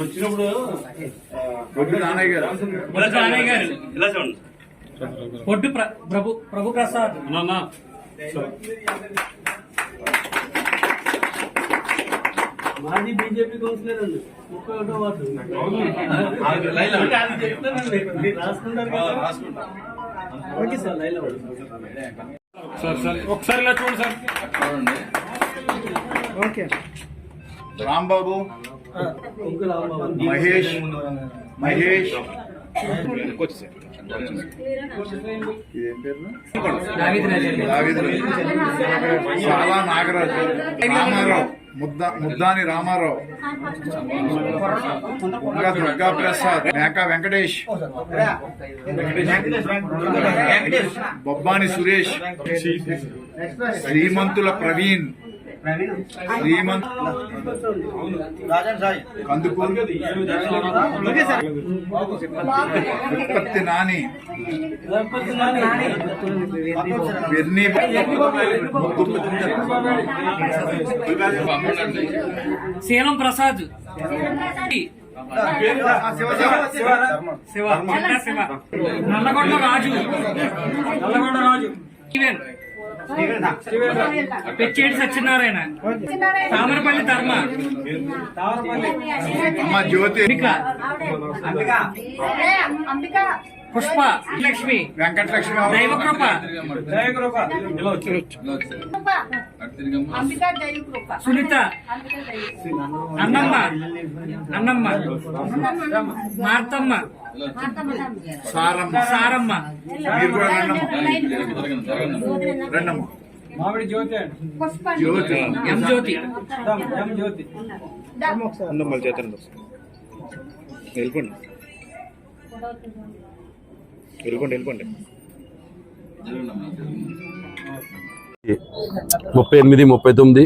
వచ్చినప్పుడు ఇలా చూడండి పొట్టు ప్రభు ప్రభు ప్రసాద్. మాజీ బీజేపీ కౌన్సిలర్ అండి. ముప్పై ఒకటో వార్డు. చెప్తానండి రాసుకుంటారు ఓకే సార్ లైన్లో ఉండండి. సార్ సార్ ఒకసారి ఇలా చూడండి సార్. ఓకే. రాంబాబు. మహేష్. మహేష్. ఇదేం పేరు దావీదులు. చాలా నాగరాజు. రామారావు. ముద్ద ముద్దాని రామారావు. ఇంకా దుర్గా ప్రసాద్ మేకా వెంకటేష్. బొబ్బాని సురేష్. శ్రీమంతుల ప్రవీణ్. శ్రీమంత్. కందుకూరు. ఉత్పత్తి నాని. వెర్ని శీలం ప్రసాద్. శివ. నల్లగొండ రాజు. నల్లగొండ రాజు. ఈవెన్. పెచ్చేటి సత్యనారాయణ. తామరపల్లి ధర్మ. అమ్మ జ్యోతి. అంబిక. పుష్ప లక్ష్మి వెంకటలక్ష్మి దైవకృప జయకృప సునీత. అన్నమ్మ. అన్నమ్మ. మార్తమ్మ. సారమ్మ. సారమ్మ. మీరు కూడా రండమ్మ. రండమ్మ. మామిడి జ్యోతి పుష్ప జ్యోతి. ఎం జ్యోతి? ఎం జ్యోతి? వెళ్ళిపోండి. వెళ్ళిపోండి వెళ్ళిపోండి. ముప్పై ఎనిమిది ముప్పై తొమ్మిది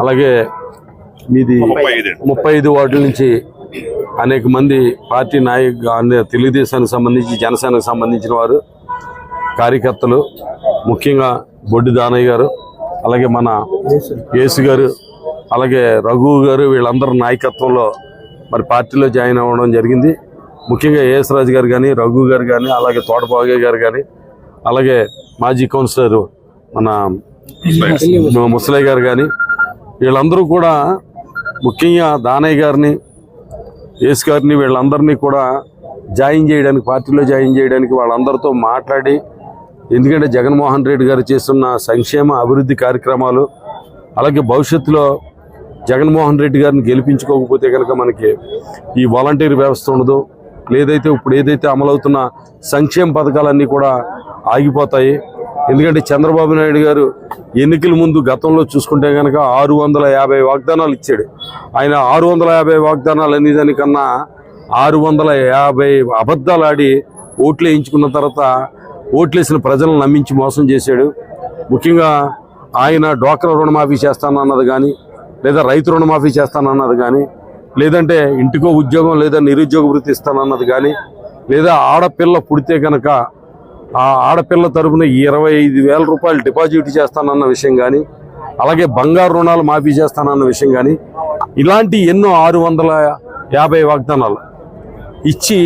అలాగే మీది ముప్పై ఐదు. వార్డుల నుంచి అనేక మంది పార్టీ నాయకు తెలుగుదేశానికి సంబంధించి జనసేనకు సంబంధించిన వారు కార్యకర్తలు ముఖ్యంగా బొడ్డి దానయ్య గారు అలాగే మన యేసు గారు అలాగే రఘు గారు వీళ్ళందరూ నాయకత్వంలో మరి పార్టీలో జాయిన్ అవ్వడం జరిగింది. ముఖ్యంగా యేసరాజు గారు కానీ రఘు గారు కానీ అలాగే తోటబాగే గారు కానీ అలాగే మాజీ కౌన్సిలర్ మన ముసలయ్య గారు కానీ వీళ్ళందరూ కూడా ముఖ్యంగా దానయ్య గారిని ఏస్ గారిని వీళ్ళందరినీ కూడా జాయిన్ చేయడానికి పార్టీలో జాయిన్ చేయడానికి వాళ్ళందరితో మాట్లాడి ఎందుకంటే జగన్మోహన్ రెడ్డి గారు చేస్తున్న సంక్షేమ అభివృద్ధి కార్యక్రమాలు అలాగే భవిష్యత్తులో జగన్మోహన్ రెడ్డి గారిని గెలిపించుకోకపోతే కనుక మనకి ఈ వాలంటీర్ వ్యవస్థ ఉండదు. లేదైతే ఇప్పుడు ఏదైతే అమలవుతున్న సంక్షేమ పథకాలన్నీ కూడా ఆగిపోతాయి. ఎందుకంటే చంద్రబాబు నాయుడు గారు ఎన్నికల ముందు గతంలో చూసుకుంటే కనుక ఆరు వందల యాభై వాగ్దానాలు ఇచ్చాడు. ఆయన ఆరు వందల యాభై వాగ్దానాలు అనేదానికన్నా ఆరు వందల యాభై అబద్ధాలు ఆడి ఓట్లు వేయించుకున్న తర్వాత ఓట్లేసిన ప్రజలను నమ్మించి మోసం చేశాడు. ముఖ్యంగా ఆయన డోక్రా రుణమాఫీ చేస్తానన్నది కానీ లేదా రైతు రుణమాఫీ చేస్తానన్నది కానీ లేదంటే ఇంటికో ఉద్యోగం లేదా నిరుద్యోగ వృత్తి ఇస్తానన్నది కానీ లేదా ఆడపిల్ల పుడితే కనుక ఆ ఆడపిల్ల తరపున ఇరవై ఐదు వేల రూపాయలు డిపాజిట్ చేస్తానన్న విషయం కానీ అలాగే బంగారు రుణాలు మాఫీ చేస్తానన్న విషయం కానీ ఇలాంటి ఎన్నో ఆరు వందల యాభై వాగ్దానాలు ఇచ్చి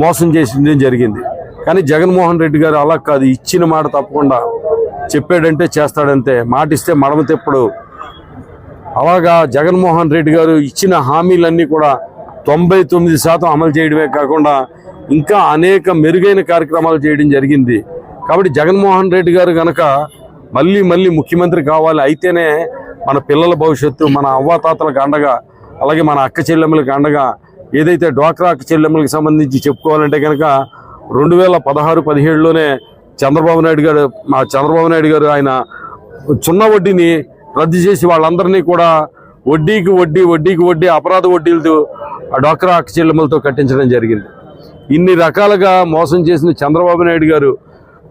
మోసం చేసింది జరిగింది. కానీ జగన్మోహన్ రెడ్డి గారు అలా కాదు ఇచ్చిన మాట తప్పకుండా చెప్పాడంటే చేస్తాడంతే మాట ఇస్తే మడమ తెప్పుడు అలాగా జగన్మోహన్ రెడ్డి గారు ఇచ్చిన హామీలన్నీ కూడా తొంభై తొమ్మిది శాతం అమలు చేయడమే కాకుండా ఇంకా అనేక మెరుగైన కార్యక్రమాలు చేయడం జరిగింది. కాబట్టి జగన్మోహన్ రెడ్డి గారు కనుక మళ్ళీ మళ్ళీ ముఖ్యమంత్రి కావాలి అయితేనే మన పిల్లల భవిష్యత్తు మన అవ్వాతాతలకు అండగా అలాగే మన అక్క చెల్లెమ్మలకు అండగా ఏదైతే డ్వాక్రా అక్క చెల్లెమ్మలకు సంబంధించి చెప్పుకోవాలంటే కనుక రెండు వేల పదహారు పదిహేడులోనే చంద్రబాబు నాయుడు గారు మా చంద్రబాబు నాయుడు గారు ఆయన చున్న వడ్డీని రద్దు చేసి వాళ్ళందరినీ కూడా వడ్డీకి వడ్డీ వడ్డీకి వడ్డీ అపరాధ వడ్డీలతో ఆ డ్వాక్రా అక్క చెల్లెమ్మలతో కట్టించడం జరిగింది. ఇన్ని రకాలుగా మోసం చేసిన చంద్రబాబు నాయుడు గారు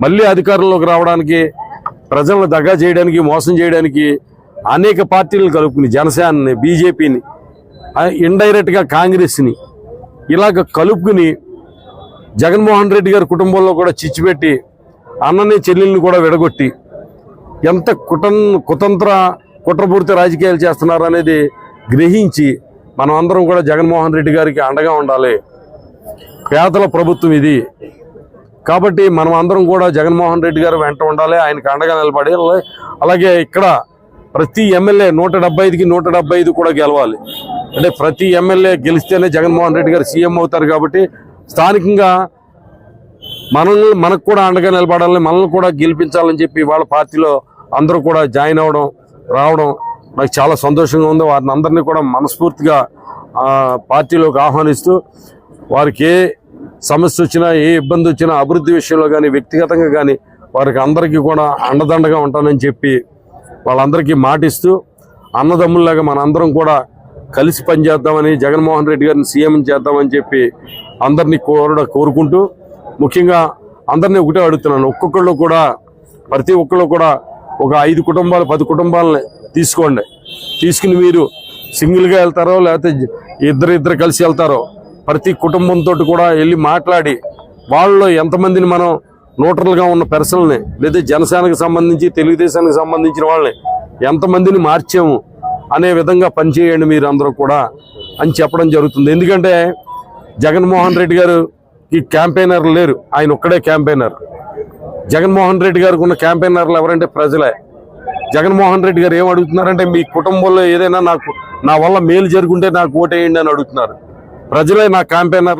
మళ్ళీ అధికారంలోకి రావడానికి ప్రజలను దగ్గర చేయడానికి మోసం చేయడానికి అనేక పార్టీలను కలుపుకుని జనసేనని బీజేపీని ఇండైరెక్ట్గా కాంగ్రెస్ని ఇలాగ కలుపుకుని జగన్మోహన్ రెడ్డి గారి కుటుంబంలో కూడా చిచ్చిపెట్టి అన్నని చెల్లెల్ని కూడా విడగొట్టి ఎంత కుటం కుతంత్ర కుట్రపూర్తి రాజకీయాలు చేస్తున్నారు అనేది గ్రహించి మనం అందరం కూడా జగన్మోహన్ రెడ్డి గారికి అండగా ఉండాలి. పేదల ప్రభుత్వం ఇది. కాబట్టి మనం అందరం కూడా జగన్మోహన్ రెడ్డి గారు వెంట ఉండాలి ఆయనకు అండగా నిలబడి అలాగే ఇక్కడ ప్రతి ఎమ్మెల్యే నూట డెబ్బై ఐదుకి నూట డెబ్బై ఐదు కూడా గెలవాలి. అంటే ప్రతి ఎమ్మెల్యే గెలిస్తేనే జగన్మోహన్ రెడ్డి గారు సీఎం అవుతారు కాబట్టి స్థానికంగా మనల్ని మనకు కూడా అండగా నిలబడాలని మనల్ని కూడా గెలిపించాలని చెప్పి వాళ్ళ పార్టీలో అందరూ కూడా జాయిన్ అవ్వడం రావడం నాకు చాలా సంతోషంగా ఉంది. వారిని అందరినీ కూడా మనస్ఫూర్తిగా పార్టీలోకి ఆహ్వానిస్తూ వారికి ఏ సమస్య వచ్చినా ఏ ఇబ్బంది వచ్చినా అభివృద్ధి విషయంలో కానీ వ్యక్తిగతంగా కానీ వారికి అందరికీ కూడా అండదండగా ఉంటానని చెప్పి వాళ్ళందరికీ మాటిస్తూ అన్నదమ్ముల్లాగా మనందరం కూడా కలిసి పనిచేద్దామని జగన్మోహన్ రెడ్డి గారిని సీఎం చేద్దామని చెప్పి అందరినీ కోరడం కోరుకుంటూ ముఖ్యంగా అందరినీ ఒకటే అడుగుతున్నాను. ఒక్కొక్కళ్ళు కూడా ప్రతి ఒక్కళ్ళు కూడా ఒక ఐదు కుటుంబాలు పది కుటుంబాలని తీసుకోండి. తీసుకుని మీరు సింగిల్గా వెళ్తారో లేకపోతే ఇద్దరు ఇద్దరు కలిసి వెళ్తారో ప్రతి కుటుంబంతో కూడా వెళ్ళి మాట్లాడి వాళ్ళలో ఎంతమందిని మనం న్యూట్రల్గా ఉన్న పర్సనల్ని లేదా జనసేనకు సంబంధించి తెలుగుదేశానికి సంబంధించిన వాళ్ళని ఎంతమందిని మార్చాము అనే విధంగా పనిచేయండి మీరు అందరూ కూడా అని చెప్పడం జరుగుతుంది. ఎందుకంటే జగన్మోహన్ రెడ్డి గారు ఈ క్యాంపెయినర్ లేరు. ఆయన ఒక్కడే క్యాంపెయినర్. జగన్మోహన్ రెడ్డి గారికి ఉన్న క్యాంపెయినర్లు ఎవరంటే ప్రజలే. జగన్మోహన్ రెడ్డి గారు ఏం అడుగుతున్నారంటే మీ కుటుంబంలో ఏదైనా నాకు నా వల్ల మేలు జరుగుంటే నాకు ఓటేయండి అని అడుగుతున్నారు. ప్రజలే నా క్యాంపెయినర్